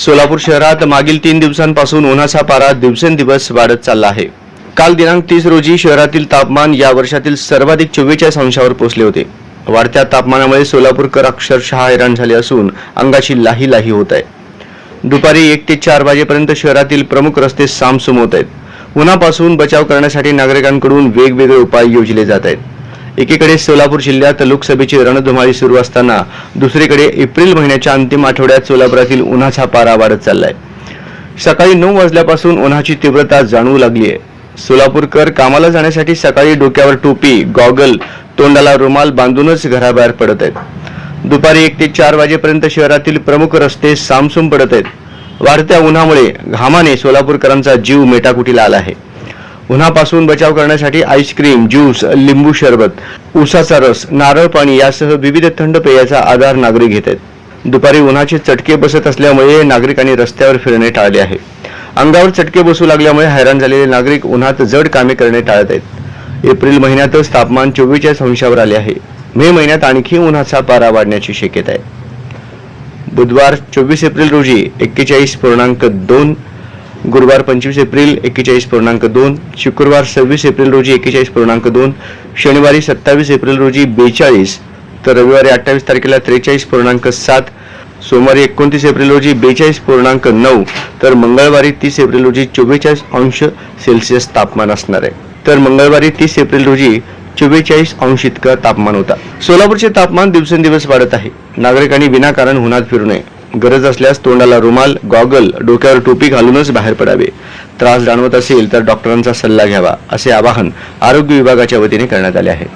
सोलापूर शहरात मागील तीन दिवसांपासून उन्हाचा पारा दिवसेंदिवस वाढत चालला आहे. काल दिनांक तीस रोजी शहरातील तापमान या वर्षातील सर्वाधिक चव्वेचाळीस अंशावर पोहोचले होते. वाढत्या तापमानामुळे सोलापूरकर अक्षरशः हैराण झाले असून अंगाची लाही लाही होत आहे. दुपारी एक ते चार वाजेपर्यंत शहरातील प्रमुख रस्ते सामसूम होत आहेत. उन्हापासून बचाव करण्यासाठी नागरिकांकडून वेगवेगळे उपाय योजले जात आहेत. एकीकडे सोलापूर जिल्ह्यात लोकसभेची रणधुमाळी सुरू असताना दुसरीकडे एप्रिल महिन्याच्या अंतिम आठवड्यात सोलापुरातील उन्हाचा पारा वाढत चाललाय. सकाळी नऊ वाजल्यापासून उन्हाची तीव्रता जाणवू लागली आहे. सोलापूरकर कामाला जाण्यासाठी सकाळी डोक्यावर टोपी गॉगल तोंडाला रुमाल बांधूनच घराबाहेर पडत आहेत. दुपारी एक ते चार वाजेपर्यंत शहरातील प्रमुख रस्ते सामसूम पडत आहेत. वाढत्या उन्हामुळे घामाने सोलापूरकरांचा जीव मेटाकुटीला आला आहे. उन्हापासून बचाव करण्यासाठी आईस्क्रीम ज्यूस लिंबू सरबत उसाचा रस नारळ पाणी यासह विविध थंड पेयाचा आधार नागरिक घेत आहेत. दुपारी उन्हाचे चटके बसत असल्यामुळे नागरिकांनी रस्त्यावर फिरणे टाळले आहे. अंगावर चटके बसू लागल्यामुळे हैराण झालेले नागरिक उन्हात जड कामे करणे टाळत आहेत. एप्रिल महिन्यातच तापमान चोवीसच्या अंशावर आले आहे. मे महिन्यात आणखी उन्हाचा पारा वाढण्याची शक्यता आहे. बुधवार चोवीस एप्रिल रोजी एक्केचाळीस पूर्णांक दोन गुरुवार पंचवीस एप्रिल एक्केचाळीस पूर्णांक दोन शुक्रवार सव्वीस एप्रिल रोजी एक्केचाळीस पूर्णांक दोन शनिवारी सत्तावीस एप्रिल रोजी बेचाळीस तर रविवारी अठ्ठावीस तारखेला त्रेचाळीस पूर्णांक सात सोमवारी एकोणतीस एप्रिल रोजी बेचाळीस पूर्णांक नऊ तर मंगळवारी तीस एप्रिल रोजी चव्वेचाळीस अंश सेल्सिअस तापमान असणार आहे. तर मंगळवारी तीस एप्रिल रोजी चव्वेचाळीस अंश इतकं तापमान होता. सोलापूरचे तापमान दिवसेंदिवस वाढत आहे. नागरिकांनी विनाकारण उन्हात फिरू नये. गरज असल्यास तोंडाला रुमाल गॉगल डोक्यावर टोपी घालूनच बाहेर पडावे. त्रास जाणवत असेल तर डॉक्टरांचा सल्ला घ्यावा असे आवाहन आरोग्य विभागाच्या वतीने करण्यात आले आहे.